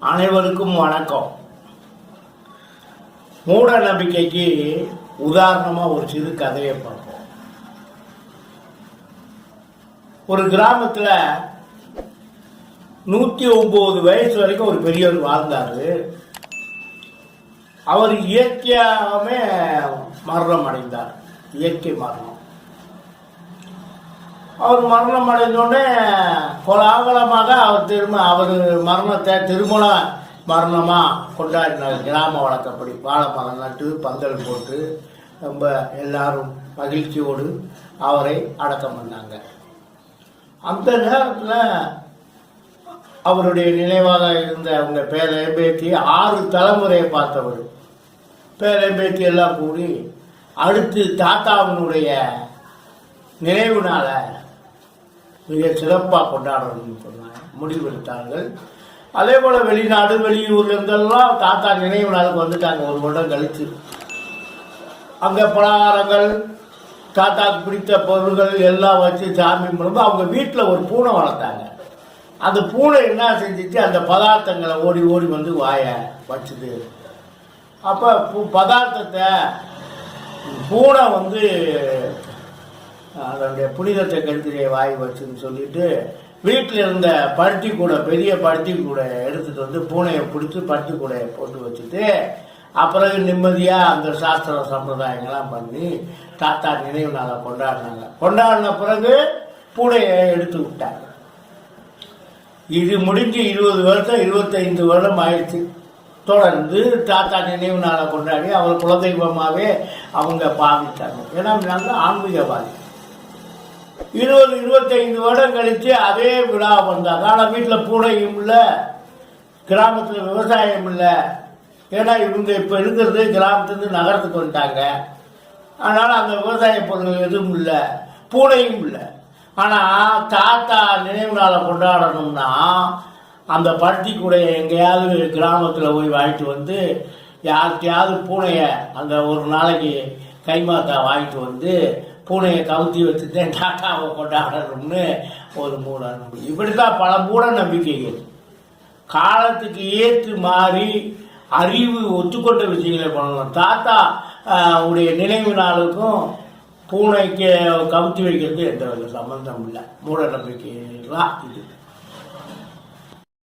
அனைவருக்கும் வணக்கம். மூட நம்பிக்கைக்கு உதாரணமா ஒரு சிறு கதையை பார்ப்போம். ஒரு கிராமத்துல நூத்தி ஒன்பது வயசு வரைக்கும் ஒரு பெரியவர் வாழ்ந்தாரு. அவர் இயற்கையாகவே மரணம் அடைந்தார் இயற்கை மரணம். அவர் மரணம் அடைந்தோடனே கோலாகலமாக அவர் திரும்ப அவர் மரணத்தை திருமண மரணமாக கொண்டாடினார். கிராம வழக்கப்படி வாழை மரம் நட்டு பந்தல் போட்டு ரொம்ப எல்லாரும் மகிழ்ச்சியோடு அவரை அடக்கம் பண்ணாங்க. அந்த நேரத்தில் அவருடைய நினைவாக இருந்த அவங்க பேரை பேத்தி ஆறு தலைமுறையை பார்த்தவர். பேரை பேத்தி எல்லாம் கூடி அடுத்து தாத்தாவினுடைய நினைவுனால மிக சிறப்பாக கொண்டாடணும்னு சொன்னாங்க முடிவெடுத்தார்கள். அதே போல் வெளிநாடு வெளியூர்லேருந்தெல்லாம் தாத்தா நினைவு நாளுக்கு வந்துட்டாங்க. ஒரு வருடம் கழித்து அங்கே பலகாரங்கள் தாத்தாக்கு பிடித்த பொருள்கள் எல்லாம் வச்சு சாமி கும்பிடும்போது அவங்க வீட்டில் ஒரு பூனை வளர்த்தாங்க. அந்த பூனை என்ன செஞ்சுச்சு? அந்த பதார்த்தங்களை ஓடி ஓடி வந்து வாய வச்சுது. அப்போ பதார்த்தத்தை பூனை வந்து அதனுடைய புனிதத்தை கெடுத்துடைய வாய் வச்சுன்னு சொல்லிட்டு வீட்டில் இருந்த பருத்தி கூடை பெரிய பருத்தி கூடை எடுத்துட்டு வந்து பூனையை பிடிச்சி பருத்தி கூடையை போட்டு வச்சுட்டு அப்புறம் நிம்மதியாக அந்த சாஸ்திர சம்பிரதாயங்கள்லாம் பண்ணி தாத்தா நினைவு நாளை கொண்டாடினாங்க. கொண்டாடின பிறகு பூனையை எடுத்து விட்டாங்க. இது முடிஞ்சு இருபது வருஷம் இருபத்தைந்து வருடம் ஆயிடுச்சு. தொடர்ந்து தாத்தா நினைவு நாளை கொண்டாடி அவர் குலதெய்வமாகவே அவங்க பாவித்தாங்க. ஏன்னா நாங்கள் ஆன்மீகவாதி. இருபது இருபத்தைந்து வருடம் கழித்து அதே விழா வந்தாங்க ஆனால் வீட்டில் பூனையும் இல்லை கிராமத்தில் விவசாயம் இல்லை. ஏன்னா இவங்க இப்போ இருக்கிறது கிராமத்துலேருந்து நகரத்துக்கு வந்துட்டாங்க. அதனால் அந்த விவசாய பொருட்கள் எதுவும் இல்லை. பூனையும் இல்லை. ஆனால் தாத்தா நினைவு நாளை கொண்டாடணும்னா அந்த பருத்தி கூடையை எங்கேயாவது கிராமத்தில் போய் வாங்கிட்டு வந்து யார்கிட்டையாவது பூனையை அந்த ஒரு நாளைக்கு கைமாத்தா வாங்கிட்டு வந்து பூனையை கவுத்தி வச்சுட்டு டாட்டாவை கொண்டாடணும்னு ஒரு மூட நம்பிக்கை. இப்படி தான் பல மூட நம்பிக்கைகள். காலத்துக்கு ஏற்று மாறி அறிவு ஒத்துக்கொண்ட விஷயங்களை பண்ணணும் தாத்தா உடைய நினைவு நாளுக்கும் பூனைக்கு கவுத்தி வைக்கிறது எந்த ஒரு சம்பந்தம் இல்லை. மூட நம்பிக்கைலாம் இது.